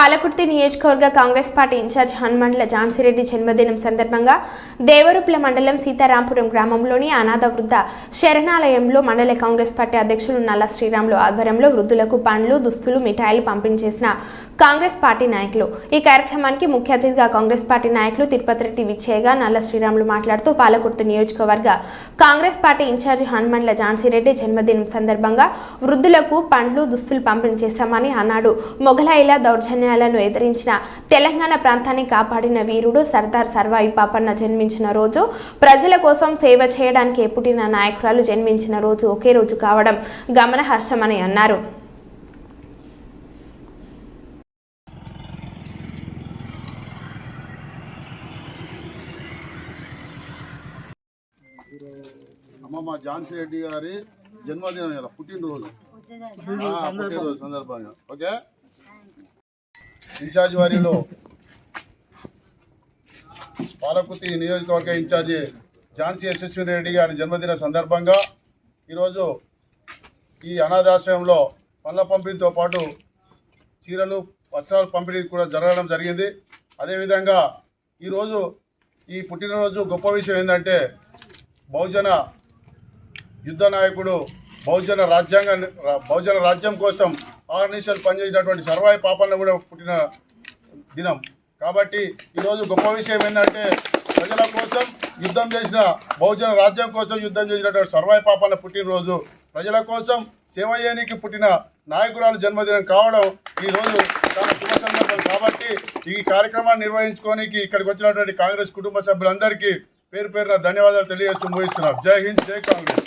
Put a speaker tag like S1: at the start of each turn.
S1: పాలకుర్తి నియోజకవర్గ Congress party incharge Hanumandla Jhansi Reddy జన్మదినం సందర్భంగా దేవరుప్ల మండలం సీతారాంపురం గ్రామంలోని అనాథ వృద్ధ శరణాలయంలో మండల కాంగ్రెస్ పార్టీ అధ్యక్షులు నల్ల శ్రీరాములు ఆధ్వర్యంలో వృద్ధులకు పండ్లు దుస్తులు మిఠాయిలు పంపిణీ చేసిన కాంగ్రెస్ పార్టీ నాయకులు. ఈ కార్యక్రమానికి ముఖ్య అతిథిగా కాంగ్రెస్ పార్టీ నాయకులు తిరుపతి రెడ్డి విచ్చేయగా నల్ల శ్రీరాములు మాట్లాడుతూ పాలకుర్తి నియోజకవర్గ కాంగ్రెస్ పార్టీ ఇన్ఛార్జి హనుమండ్ల ఝాన్సీరెడ్డి జన్మదినం సందర్భంగా వృద్ధులకు పండ్లు దుస్తులు పంపిణీ చేశామని అన్నాడు. మొఘలాయిల దౌర్జన్యాలను ఎదిరించిన తెలంగాణ ప్రాంతాన్ని కాపాడిన వీరుడు సర్దార్ సర్వాయి పాపన్న జన్మించిన రోజు ప్రజల కోసం సేవ చేయడానికి పుట్టిన నాయకురాలు జన్మించిన రోజు ఒకే రోజు కావడం గమనహర్షమని అన్నారు.
S2: అమ్మమ్మ ఝాన్సీ రెడ్డి గారి జన్మదినం ఇలా పుట్టినరోజు. పుట్టినరోజు సందర్భంగా. ఓకే? ఇన్ఛార్జ్ వారిలో పాలకుతి నియోజకవర్గ ఇన్ఛార్జి ఝాన్సీ యశస్విని రెడ్డి గారి జన్మదిన సందర్భంగా ఈరోజు ఈ అనాథాశ్రయంలో పళ్ళ పంపిణీతో పాటు చీరలు వస్త్రాలు పంపిణీ కూడా జరగడం జరిగింది. అదేవిధంగా ఈరోజు ఈ పుట్టినరోజు గొప్ప విషయం ఏంటంటే బహుజన యుద్ధ నాయకుడు బహుజన రాజ్యాంగ బహుజన రాజ్యం కోసం ఆర్నిషల్ పనిచేసినటువంటి సర్వాయి పాపన్న కూడా పుట్టిన దినం. కాబట్టి ఈరోజు గొప్ప విషయం ఏంటంటే ప్రజల కోసం యుద్ధం చేసిన బహుజన రాజ్యం కోసం యుద్ధం చేసినటువంటి సర్వాయి పాపన్న పుట్టినరోజు ప్రజల కోసం సేవ పుట్టిన నాయకురాలు జన్మదినం కావడం ఈరోజు చాలా శుభ సందర్భం. కాబట్టి ఈ కార్యక్రమాన్ని నిర్వహించుకోనికి ఇక్కడికి వచ్చినటువంటి కాంగ్రెస్ కుటుంబ సభ్యులందరికీ పేరు పేరున ధన్యవాదాలు తెలియజేస్తూ ముగిస్తున్నాం జై హింద్ జై కాంగ్రెస్